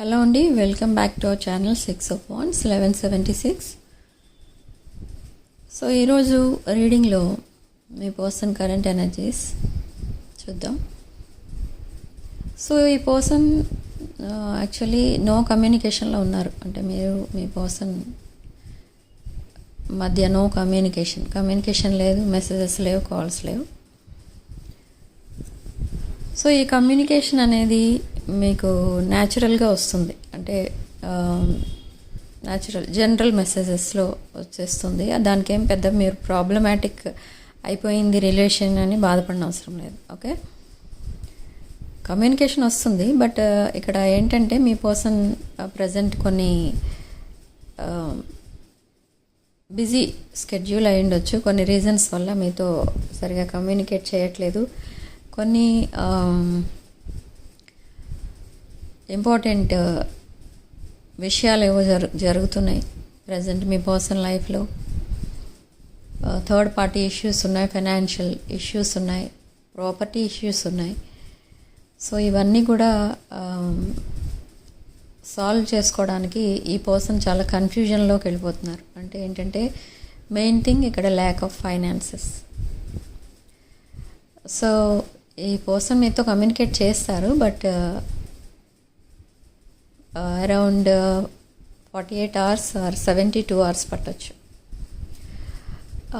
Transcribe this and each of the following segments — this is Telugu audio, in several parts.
హలో అండి welcome back to our channel six of wands eleven seventy six. So ఈరోజు రీడింగ్లో మీ పర్సన్ కరెంట్ ఎనర్జీస్ చూద్దాం. సో ఈ పర్సన్ యాక్చువల్లీ నో కమ్యూనికేషన్లో ఉన్నారు. అంటే మీరు మీ పర్సన్ మధ్య నో కమ్యూనికేషన్. కమ్యూనికేషన్ లేదు మెసేజెస్ లేవు కాల్స్ లేవు. సో ఈ కమ్యూనికేషన్ అనేది మీకు న్యాచురల్గా వస్తుంది. అంటే న్యాచురల్ జనరల్ మెసేజెస్లో వచ్చేస్తుంది. దానికి ఏం పెద్ద మీరు ప్రాబ్లమాటిక్ అయిపోయింది రిలేషన్ అని బాధపడిన అవసరం లేదు. ఓకే కమ్యూనికేషన్ వస్తుంది బట్ uh, ఇక్కడ ఏంటంటే మీ పర్సన్ ప్రజెంట్ uh, కొన్ని um, బిజీ స్కెడ్యూల్ అయి ఉండొచ్చు. కొన్ని రీజన్స్ వల్ల మీతో సరిగా కమ్యూనికేట్ చేయట్లేదు. కొన్ని um, ఇంపార్టెంట్ uh, విషయాలు ఏవో జరు జరుగుతున్నాయి ప్రజెంట్ మీ పర్సనల్ లైఫ్లో. థర్డ్ పార్టీ ఇష్యూస్ ఉన్నాయి ఫైనాన్షియల్ ఇష్యూస్ ఉన్నాయి ప్రాపర్టీ ఇష్యూస్ ఉన్నాయి. సో ఇవన్నీ కూడా um, సాల్వ్ చేసుకోవడానికి ఈ పర్సన్ చాలా కన్ఫ్యూజన్లోకి వెళ్ళిపోతున్నారు. అంటే ఏంటంటే మెయిన్ థింగ్ ఇక్కడ ల్యాక్ ఆఫ్ ఫైనాన్సెస్ సో ఈ పర్సన్ మీతో కమ్యూనికేట్ చేస్తారు but around forty eight hours or seventy two hours పట్టచ్చు.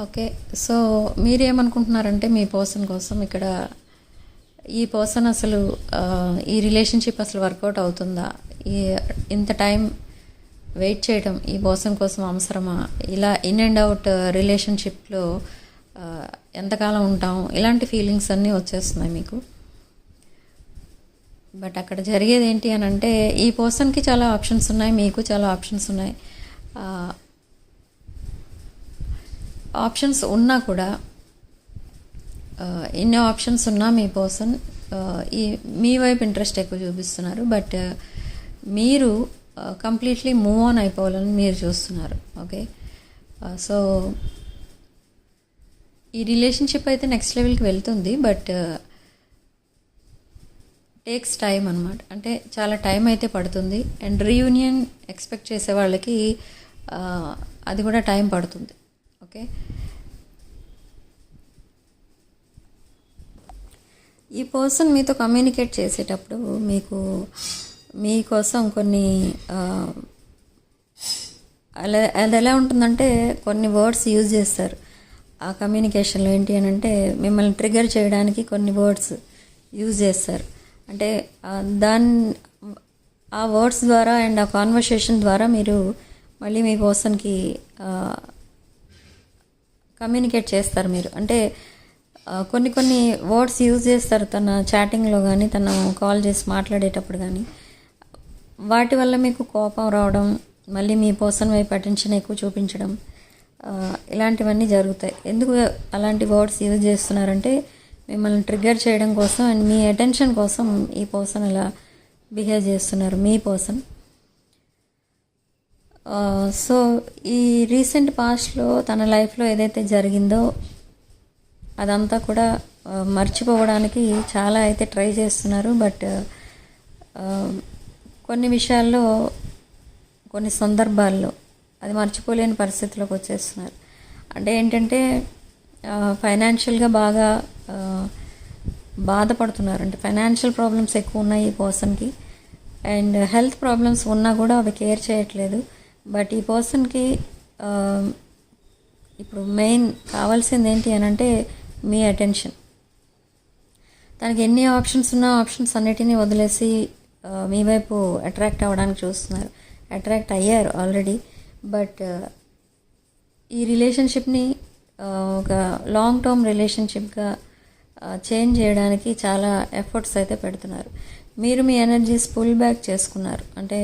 ఓకే సో మీరేమనుకుంటున్నారంటే మీ పర్సన్ కోసం ఇక్కడ ఈ పర్సన్ అసలు uh, ఈ రిలేషన్షిప్ అసలు వర్కౌట్ అవుతుందా? ఈ ఇంత టైం వెయిట్ చేయడం ఈ పర్సన్ కోసం అవసరమా? ఇలా ఇన్ అండ్ అవుట్ రిలేషన్షిప్లో ఎంతకాలం ఉంటాం? ఇలాంటి ఫీలింగ్స్ అన్నీ వచ్చేస్తున్నాయి మీకు? బట్ అక్కడ జరిగేది ఏంటి అని అంటే ఈ పర్సన్కి చాలా ఆప్షన్స్ ఉన్నాయి మీకు చాలా ఆప్షన్స్ ఉన్నాయి. ఆప్షన్స్ ఉన్నా కూడా ఎన్ని ఆప్షన్స్ ఉన్నా మీ పర్సన్ ఈ మీ వైపు ఇంట్రెస్ట్ ఎక్కువ చూపిస్తున్నారు బట్ మీరు కంప్లీట్లీ మూవ్ ఆన్ అయిపోవాలని మీరు చూస్తున్నారు ఓకే? సో ఈ రిలేషన్షిప్ అయితే నెక్స్ట్ లెవెల్కి వెళ్తుంది బట్ టేక్స్ టైం అనమాట అంటే చాలా టైం అయితే పడుతుంది. అండ్ రీయూనియన్ ఎక్స్పెక్ట్ చేసే వాళ్ళకి అది కూడా టైం పడుతుంది. ఓకే ఈ పర్సన్ మీతో కమ్యూనికేట్ చేసేటప్పుడు మీకు మీకోసం కొన్ని అలా అది ఎలా ఉంటుందంటే కొన్ని వర్డ్స్ యూజ్ చేస్తారు. ఆ కమ్యూనికేషన్లో ఏంటి అని అంటే మిమ్మల్ని ట్రిగర్ చేయడానికి కొన్ని వర్డ్స్ యూజ్ చేస్తారు. అంటే దాని ఆ వర్డ్స్ ద్వారా అండ్ ఆ కాన్వర్సేషన్ ద్వారా మీరు మళ్ళీ మీ పర్సన్కి కమ్యూనికేట్ చేస్తారు మీరు. అంటే కొన్ని కొన్ని వర్డ్స్ యూజ్ చేస్తారు తన చాటింగ్లో కానీ తను కాల్ చేసి మాట్లాడేటప్పుడు కానీ వాటి వల్ల మీకు కోపం రావడం మళ్ళీ మీ పర్సన్ వైపు అటెన్షన్ ఎక్కువ చూపించడం ఇలాంటివన్నీ జరుగుతాయి. ఎందుకు అలాంటి వర్డ్స్ యూజ్ చేస్తున్నారంటే మిమ్మల్ని ట్రిగ్గర్ చేయడం కోసం అండ్ మీ అటెన్షన్ కోసం ఈ పర్సన్ ఇలా బిహేవ్ చేస్తున్నారు మీ పర్సన్ సో ఈ రీసెంట్ పాస్ట్లో తన లైఫ్లో ఏదైతే జరిగిందో అదంతా కూడా మర్చిపోవడానికి చాలా అయితే ట్రై చేస్తున్నారు. బట్ కొన్ని విషయాల్లో కొన్ని సందర్భాల్లో అది మర్చిపోలేని పరిస్థితిలోకి వచ్చేస్తున్నారు. అంటే ఏంటంటే ఫైనాన్షియల్గా బాగా బాధపడుతున్నారు అంటే ఫైనాన్షియల్ ప్రాబ్లమ్స్ ఎక్కువ ఉన్నాయి ఈ పర్సన్కి అండ్ హెల్త్ ప్రాబ్లమ్స్ ఉన్నా కూడా అవి కేర్ చేయట్లేదు. బట్ ఈ పర్సన్కి ఇప్పుడు మెయిన్ కావాల్సింది ఏంటి అని అంటే మీ అటెన్షన్ తనకి ఎన్ని ఆప్షన్స్ ఉన్నా ఆప్షన్స్ అన్నిటినీ వదిలేసి మీ వైపు అట్రాక్ట్ అవ్వడానికి చూస్తున్నారు. అట్రాక్ట్ అయ్యారు ఆల్రెడీ బట్ ఈ రిలేషన్షిప్ని ఒక లాంగ్ టర్మ్ రిలేషన్షిప్గా చేంజ్ చేయడానికి చాలా ఎఫర్ట్స్ అయితే పెడుతున్నారు. మీరు మీ ఎనర్జీస్ పుల్ బ్యాక్ చేసుకున్నారు. అంటే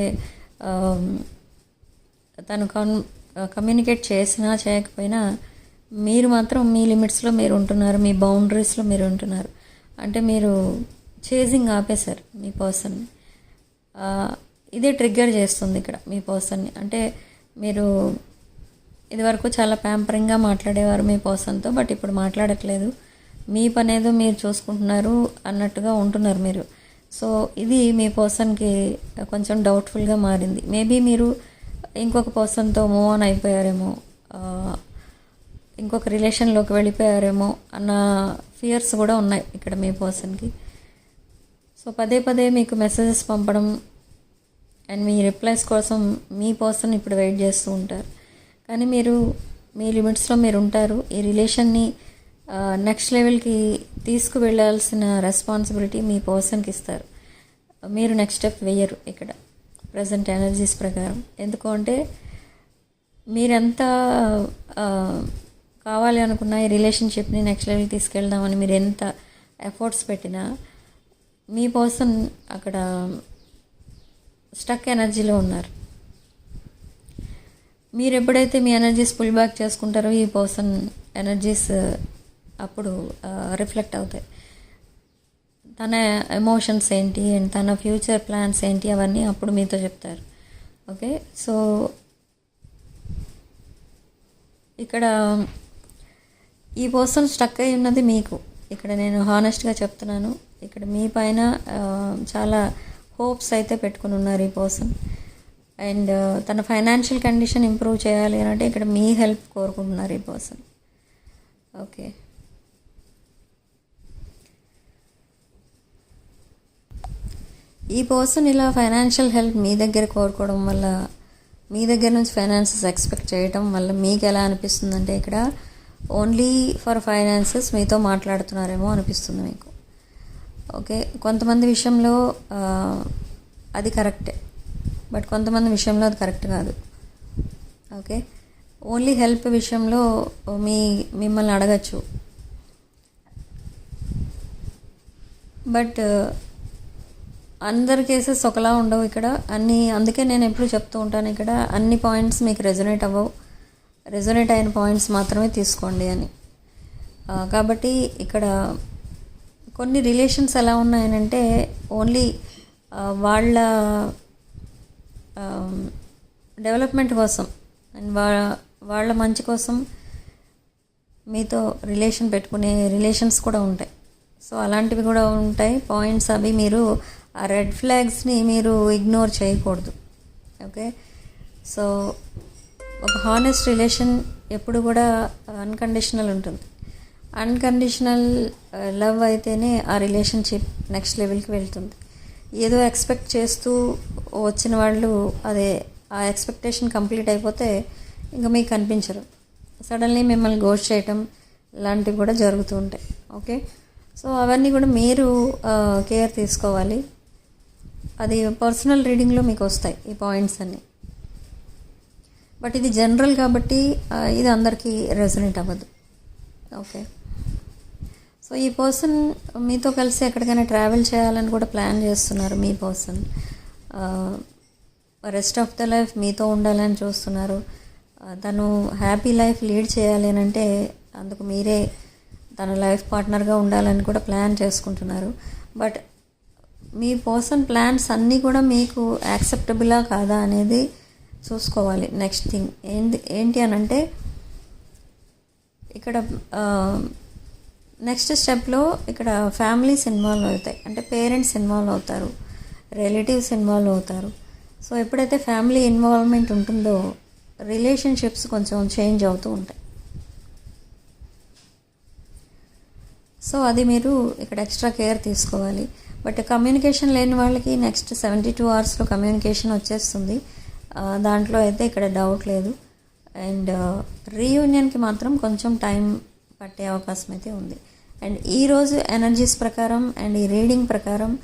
తను కన్ కమ్యూనికేట్ చేసినా చేయకపోయినా మీరు మాత్రం మీ లిమిట్స్లో మీరు ఉంటున్నారు మీ బౌండరీస్లో మీరు ఉంటున్నారు. అంటే మీరు చేజింగ్ ఆపేశారు మీ పర్సన్ని ఇదే ట్రిగ్గర్ చేస్తుంది ఇక్కడ మీ పర్సన్ని అంటే మీరు ఇదివరకు చాలా ప్యాంపరింగ్గా మాట్లాడేవారు మీ పర్సన్తో బట్ ఇప్పుడు మాట్లాడట్లేదు. మీ పనేదో మీరు చూసుకుంటున్నారు అన్నట్టుగా ఉంటున్నారు మీరు. సో ఇది మీ పర్సన్కి కొంచెం డౌట్ఫుల్గా మారింది. మేబీ మీరు ఇంకొక పర్సన్తో మూవ్ ఆన్ అయిపోయారేమో ఇంకొక రిలేషన్లోకి వెళ్ళిపోయారేమో అన్న ఫియర్స్ కూడా ఉన్నాయి ఇక్కడ మీ పర్సన్కి. సో పదే పదే మీకు మెసేజెస్ పంపడం అండ్ మీ రిప్లైస్ కోసం మీ పర్సన్ ఇప్పుడు వెయిట్ చేస్తూ ఉంటారు. కానీ మీరు మీ లిమిట్స్లో మీరు ఉంటారు. ఈ రిలేషన్ని నెక్స్ట్ లెవెల్కి తీసుకువెళ్ళాల్సిన రెస్పాన్సిబిలిటీ మీ పర్సన్కి ఇస్తారు. మీరు నెక్స్ట్ స్టెప్ వేయరు ఇక్కడ ప్రజెంట్ ఎనర్జీస్ ప్రకారం. ఎందుకు అంటే మీరెంత కావాలి అనుకున్న ఈ రిలేషన్షిప్ని నెక్స్ట్ లెవెల్ తీసుకెళ్దామని మీరు ఎంత ఎఫర్ట్స్ పెట్టినా మీ పర్సన్ అక్కడ స్టక్ ఎనర్జీలో ఉన్నారు. మీరు ఎప్పుడైతే మీ ఎనర్జీస్ పుల్ బ్యాక్ చేసుకుంటారో ఈ పర్సన్ ఎనర్జీస్ అప్పుడు రిఫ్లెక్ట్ అవుతాయి. తన ఎమోషన్స్ ఏంటి అండ్ తన ఫ్యూచర్ ప్లాన్స్ ఏంటి అవన్నీ అప్పుడు మీతో చెప్తారు. ఓకే సో ఇక్కడ ఈ పర్సన్ స్టక్ అయి ఉన్నది మీకు. ఇక్కడ నేను హానెస్ట్గా చెప్తున్నాను. ఇక్కడ మీ పైన చాలా హోప్స్ అయితే పెట్టుకుని ఉన్నారు ఈ పర్సన్ అండ్ తన ఫైనాన్షియల్ కండిషన్ ఇంప్రూవ్ చేయాలి అని అంటే ఇక్కడ మీ హెల్ప్ కోరుకుంటున్నారు ఈ పర్సన్ ఓకే ఈ పర్సన్ ఇలా ఫైనాన్షియల్ హెల్ప్ మీ దగ్గర కోరుకోవడం వల్ల మీ దగ్గర నుంచి ఫైనాన్సెస్ ఎక్స్పెక్ట్ చేయడం వల్ల మీకు ఎలా అనిపిస్తుందంటే ఇక్కడ ఓన్లీ ఫర్ ఫైనాన్సెస్ మీతో మాట్లాడుతున్నారేమో అనిపిస్తుంది మీకు. ఓకే కొంతమంది విషయంలో అది కరెక్టే బట్ కొంతమంది విషయంలో అది కరెక్ట్ కాదు. ఓకే ఓన్లీ హెల్ప్ విషయంలో మీ మిమ్మల్ని అడగచ్చు. బట్ అందరి కేసెస్ ఒకలా ఉండవు ఇక్కడ. అన్ని అందుకే నేను ఎప్పుడు చెప్తూ ఉంటాను ఇక్కడ అన్ని పాయింట్స్ మీకు రెజొనేట్ అవ్వవు. రెజొనేట్ అయిన పాయింట్స్ మాత్రమే తీసుకోండి అని. కాబట్టి ఇక్కడ కొన్ని రిలేషన్స్ ఎలా ఉన్నాయనంటే ఓన్లీ వాళ్ళ డెవలప్మెంట్ కోసం అండ్ వా వాళ్ళ మంచి కోసం మీతో రిలేషన్ పెట్టుకునే రిలేషన్స్ కూడా ఉంటాయి. సో అలాంటివి కూడా ఉంటాయి. పాయింట్స్ అవి మీరు ఆ రెడ్ ఫ్లాగ్స్ని మీరు ఇగ్నోర్ చేయకూడదు. ఓకే? సో ఒక హానెస్ట్ రిలేషన్ ఎప్పుడు కూడా అన్కండిషనల్ ఉంటుంది. అన్కండిషనల్ లవ్ అయితేనే ఆ రిలేషన్షిప్ నెక్స్ట్ లెవెల్కి వెళ్తుంది. ఏదో ఎక్స్పెక్ట్ చేస్తూ వచ్చిన వాళ్ళు అదే ఆ ఎక్స్పెక్టేషన్ కంప్లీట్ అయిపోతే ఇంకా మీకు కనిపించరు సడన్లీ మిమ్మల్ని గోస్ట్ చేయటం ఇలాంటివి కూడా జరుగుతూ ఉంటాయి. ఓకే? సో అవన్నీ కూడా మీరు కేర్ తీసుకోవాలి. అది పర్సనల్ రీడింగ్లో మీకు వస్తాయి ఈ పాయింట్స్ అన్నీ. బట్ ఇది జనరల్ కాబట్టి ఇది అందరికీ రెజనేట్ అవ్వదు. ఓకే సో ఈ పర్సన్ మీతో కలిసి ఎక్కడికైనా ట్రావెల్ చేయాలని కూడా ప్లాన్ చేస్తున్నారు మీ person rest of the life మీతో ఉండాలని చూస్తున్నారు. తను హ్యాపీ లైఫ్ లీడ్ చేయాలి అని అంటే అందుకు మీరే తన లైఫ్ పార్ట్నర్గా ఉండాలని కూడా ప్లాన్ చేసుకుంటున్నారు. బట్ మీ పర్సన్ ప్లాన్స్ అన్నీ కూడా మీకు యాక్సెప్టబులా కాదా అనేది చూసుకోవాలి. నెక్స్ట్ థింగ్ ఏంటి ఏంటి అని అంటే ఇక్కడ నెక్స్ట్ స్టెప్లో ఇక్కడ ఫ్యామిలీస్ ఇన్వాల్వ్ అవుతాయి. అంటే పేరెంట్స్ ఇన్వాల్వ్ అవుతారు. రిలేటివ్స్ ఇన్వాల్వ్ అవుతారు. సో ఎప్పుడైతే ఫ్యామిలీ ఇన్వాల్వ్మెంట్ ఉంటుందో రిలేషన్షిప్స్ కొంచెం చేంజ్ అవుతూ ఉంటాయి. సో అది మీరు ఇక్కడ ఎక్స్ట్రా కేర్ తీసుకోవాలి. బట్ కమ్యూనికేషన్ లేని వాళ్ళకి నెక్స్ట్ సెవెంటీ టూ అవర్స్లో కమ్యూనికేషన్ వచ్చేస్తుంది. దాంట్లో అయితే ఇక్కడ డౌట్ లేదు. అండ్ రీయూనియన్కి మాత్రం కొంచెం టైం పట్టే అవకాశం అయితే ఉంది. అండ్ ఈరోజు ఎనర్జీస్ ప్రకారం అండ్ ఈ రీడింగ్ ప్రకారం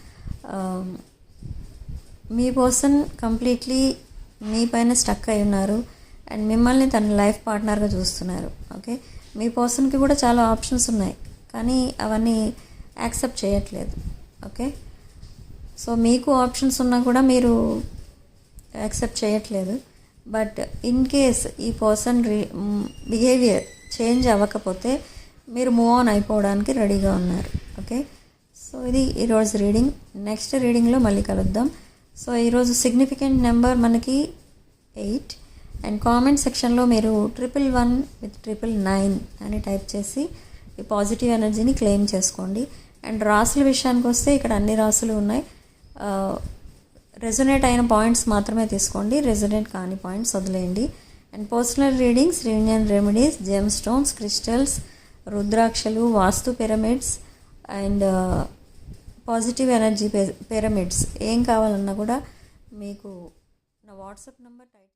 మీ పర్సన్ కంప్లీట్లీ మీ పైన స్టక్ అయి ఉన్నారు. అండ్ మిమ్మల్ని తన లైఫ్ పార్ట్నర్గా చూస్తున్నారు. ఓకే? మీ పర్సన్కి కూడా చాలా ఆప్షన్స్ ఉన్నాయి. కానీ అవన్నీ యాక్సెప్ట్ చేయట్లేదు. ఓకే? సో మీకు ఆప్షన్స్ ఉన్నా కూడా మీరు యాక్సెప్ట్ చేయట్లేదు. బట్ ఇన్ కేస్ ఈ పర్సన్ రీ బిహేవియర్ చేంజ్ అవ్వకపోతే మీరు మూవ్ ఆన్ అయిపోవడానికి రెడీగా ఉన్నారు. ఓకే? సో ఇది ఈరోజు రీడింగ్. నెక్స్ట్ రీడింగ్లో మళ్ళీ కలుద్దాం. సో ఈరోజు సిగ్నిఫికెంట్ నెంబర్ మనకి ఎయిట్. అండ్ కామెంట్ సెక్షన్లో మీరు triple one with triple nine అని టైప్ చేసి ఈ పాజిటివ్ ఎనర్జీని క్లెయిమ్ చేసుకోండి. అండ్ రాసుల విషయానికి వస్తే ఇక్కడ అన్ని రాసులు ఉన్నాయి. రెజొనేట్ అయిన పాయింట్స్ మాత్రమే తీసుకోండి. రెజొనేట్ కాని పాయింట్స్ వదిలేయండి. And personal readings union remedies gem stones crystals రుద్రాక్షలు vastu pyramids and positive energy pyramids ఏం కావాలన్నా కూడా మీకు నా వాట్సాప్ నెంబర్ టైప్